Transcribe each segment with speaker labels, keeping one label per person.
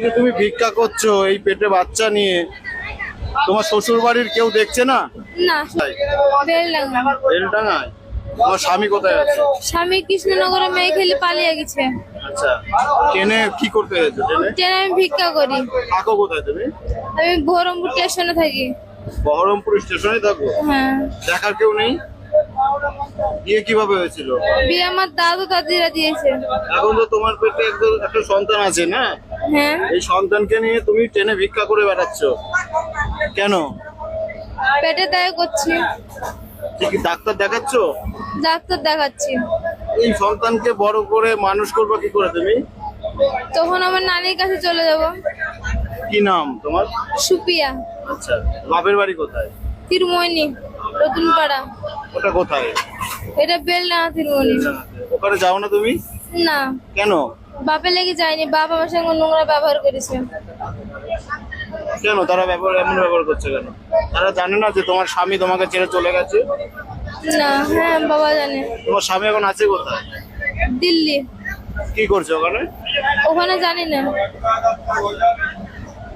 Speaker 1: যে তুমি ভিক্ষা করছ এই পেটে বাচ্চা নিয়ে তোমার শ্বশুর বাড়ির কেউ দেখছে না?
Speaker 2: না।
Speaker 1: তোমার স্বামী কোথায় আছে?
Speaker 2: স্বামী কৃষ্ণনগরে মেয়ে খেলে পালিয়ে গেছে।
Speaker 1: আচ্ছা ট্রেনে কি করতে গেছো ট্রেনে?
Speaker 2: ট্রেনে আমি ভিক্ষা করি।
Speaker 1: থাকো কোথায় তুমি?
Speaker 2: আমি বহরমপুর স্টেশনে থাকি।
Speaker 1: বহরমপুর স্টেশনে থাকো?
Speaker 2: হ্যাঁ।
Speaker 1: দেখার কেউ নেই? বিয়ে কীভাবে হয়েছিল?
Speaker 2: বিয়ে আমার দাদু দাদিরা দিয়েছে।
Speaker 1: এখন তো তোমার পেটে একজন একটা সন্তান আছে না?
Speaker 2: হ্যাঁ।
Speaker 1: এই সন্তানকে নিয়ে তুমি ট্রেনে ভিক্ষা করে বেড়াচ্ছ। কেন?
Speaker 2: পেটে দায় করছি।
Speaker 1: কি ডাক্তার দেখাচ্ছ?
Speaker 2: ডাক্তার দেখাচ্ছি।
Speaker 1: এই সন্তানকে বড় করে মানুষ করবা কি করে তুমি?
Speaker 2: তখন আমার নানির কাছে চলে যাব।
Speaker 1: কি নাম তোমার?
Speaker 2: সুপিয়া।
Speaker 1: আচ্ছা বাপের বাড়ি কোথায়?
Speaker 2: তিরমণি নতুন পাড়া
Speaker 1: ওটা কোথায়?
Speaker 2: এটা বেলডাঙ্গা তিরমণি।
Speaker 1: ওখানে যাও না তুমি?
Speaker 2: না।
Speaker 1: কেন?
Speaker 2: বাপে লেগে যায়নি বাপ আমার সঙ্গে নোংরা ব্যবহার করেছে।
Speaker 1: কেন? তারা ব্যবহার এমন ব্যবহার করছে কেন? তারা জানে না যে তোমার স্বামী তোমাকে ছেড়ে চলে গেছে?
Speaker 2: না হ্যাঁ বাবা জানে।
Speaker 1: তোমার স্বামী এখন আছে কোথায়?
Speaker 2: দিল্লি।
Speaker 1: কি করছে ওখানে?
Speaker 2: ওখানে জানি না।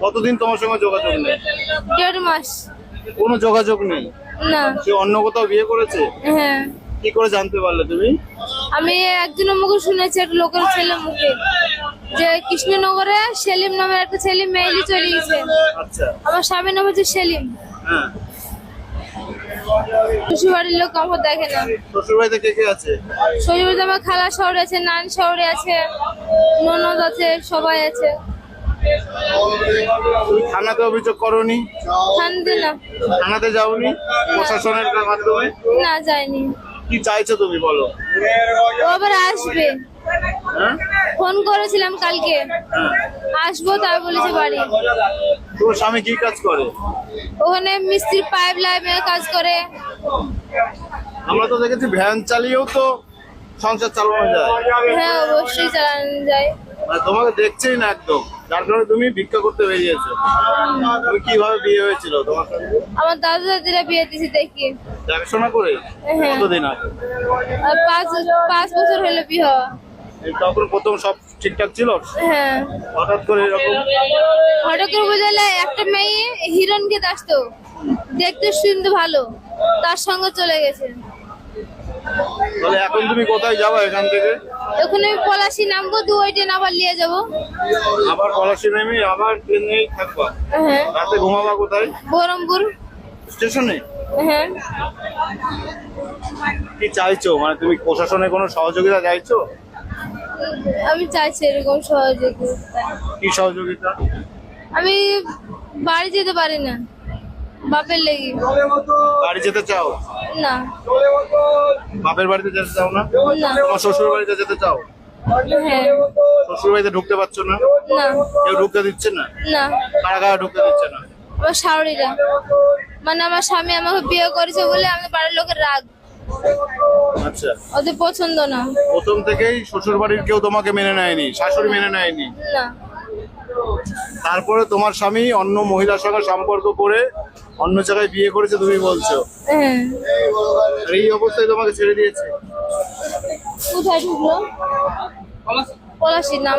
Speaker 1: কতদিন তোমার সঙ্গে যোগাযোগ নেই?
Speaker 2: দেড় মাস।
Speaker 1: কোনো যোগাযোগ নেই?
Speaker 2: না।
Speaker 1: সে অন্য কোথাও বিয়ে করেছে?
Speaker 2: হ্যাঁ।
Speaker 1: কি করে জানতে পারলে তুমি?
Speaker 2: আমি একজনের মুখে শুনেছি একটা লোকের ছেলে মুখে। যে কৃষ্ণনগরে সেলিম নামের একটা ছেলে মেয়েলি চলে গেছে।
Speaker 1: আচ্ছা।
Speaker 2: আমার স্বামীর নাম হচ্ছে সেলিম।
Speaker 1: হ্যাঁ।
Speaker 2: লোক আমার দেখে না।
Speaker 1: শ্বশুর কে কে আছে?
Speaker 2: শ্বশুর আমার খালা শহরে আছে নান শহরে আছে ননদ আছে সবাই আছে।
Speaker 1: থানাতে অভিযোগ করনি?
Speaker 2: ঠান্ডা না।
Speaker 1: থানাতে যাওনি? প্রশাসনের মাধ্যমে?
Speaker 2: না যায়নি।
Speaker 1: কি চাইছো তুমি বলো।
Speaker 2: ও আবার আসবে।
Speaker 1: হ্যাঁ?
Speaker 2: ফোন করেছিলাম কালকে।
Speaker 1: হ্যাঁ।
Speaker 2: আসব তাই বলেছে বাড়ি।
Speaker 1: তোমার স্বামী কি কাজ করে?
Speaker 2: ওখানে মিস্ত্রি পাইপ লাইনের কাজ করে।
Speaker 1: আমরা তো দেখেছি ভ্যান চালিয়েও তো সংসার চালানো যায়।
Speaker 2: হ্যাঁ অবশ্যই চালানো যায়।
Speaker 1: তোমাকে দেখছেই না একদম। যার কারণে তুমি ভিক্ষা করতে বেরিয়েছো। তুমি কীভাবে বিয়ে হয়েছিল তোমার
Speaker 2: আমার দাদু দাদিরা বিয়ে দিয়েছে দেখি।
Speaker 1: দেখাশোনা করে?
Speaker 2: হ্যাঁ।
Speaker 1: কতদিন আগে?
Speaker 2: আর পাঁচ পাঁচ বছর হলো বিয়ে
Speaker 1: তখন প্রথম সব ঠিকঠাক ছিল?
Speaker 2: হ্যাঁ।
Speaker 1: হঠাৎ করে এরকম?
Speaker 2: হঠাৎ করে বুঝালে একটা মেয়ে হিরণকে আসতো দেখতে শুনতে ভালো। তার সঙ্গে চলে গেছে।
Speaker 1: তাহলে এখন তুমি কোথায় যাব এখান থেকে?
Speaker 2: আমি পলাশি নামবো দু ওই ট্রেন আবার নিয়ে যাব।
Speaker 1: আবার পলাশি নেমে আবার ট্রেনেই থাকবা?
Speaker 2: হ্যাঁ।
Speaker 1: রাতে ঘুমাবা কোথায়?
Speaker 2: বহরমপুর।
Speaker 1: স্টেশনে?
Speaker 2: হ্যাঁ।
Speaker 1: কি চাইছো? মানে তুমি প্রশাসনের কোনো সহযোগিতা চাইছো?
Speaker 2: আমি চাইছি এরকম সহযোগিতা।
Speaker 1: কি সহযোগিতা?
Speaker 2: আমি বাড়ি যেতে পারি না। বাপের লেগে।
Speaker 1: বাড়ি যেতে চাও?
Speaker 2: না।
Speaker 1: বাপের বাড়িতে যেতে চাও না? তোমার শ্বশুর বাড়িতে যেতে চাও?
Speaker 2: হ্যাঁ।
Speaker 1: শ্বশুর বাড়িতে ঢুকতে পারছ না?
Speaker 2: না।
Speaker 1: কেউ ঢুকতে দিচ্ছে না?
Speaker 2: না।
Speaker 1: কারা কারা ঢুকতে দিচ্ছে না?
Speaker 2: আমার শাওড়িরা মানে আমার স্বামী আমাকে বিয়ে করেছে বলে আমি বাড়ির লোকের রাগ।
Speaker 1: আচ্ছা।
Speaker 2: ওদের পছন্দ না।
Speaker 1: প্রথম থেকেই শ্বশুর বাড়ির কেউ তোমাকে মেনে নেয়নি শাশুড়ি মেনে নেয়নি।
Speaker 2: না।
Speaker 1: তারপরে তোমার স্বামী অন্য মহিলার সঙ্গে সম্পর্ক করে অন্য জায়গায় বিয়ে করেছে তুমি বলছো।
Speaker 2: হ্যাঁ।
Speaker 1: এই অবস্থায় তোমাকে ছেড়ে দিয়েছে?
Speaker 2: কোথায় ঢুকলো? পলাশির নাম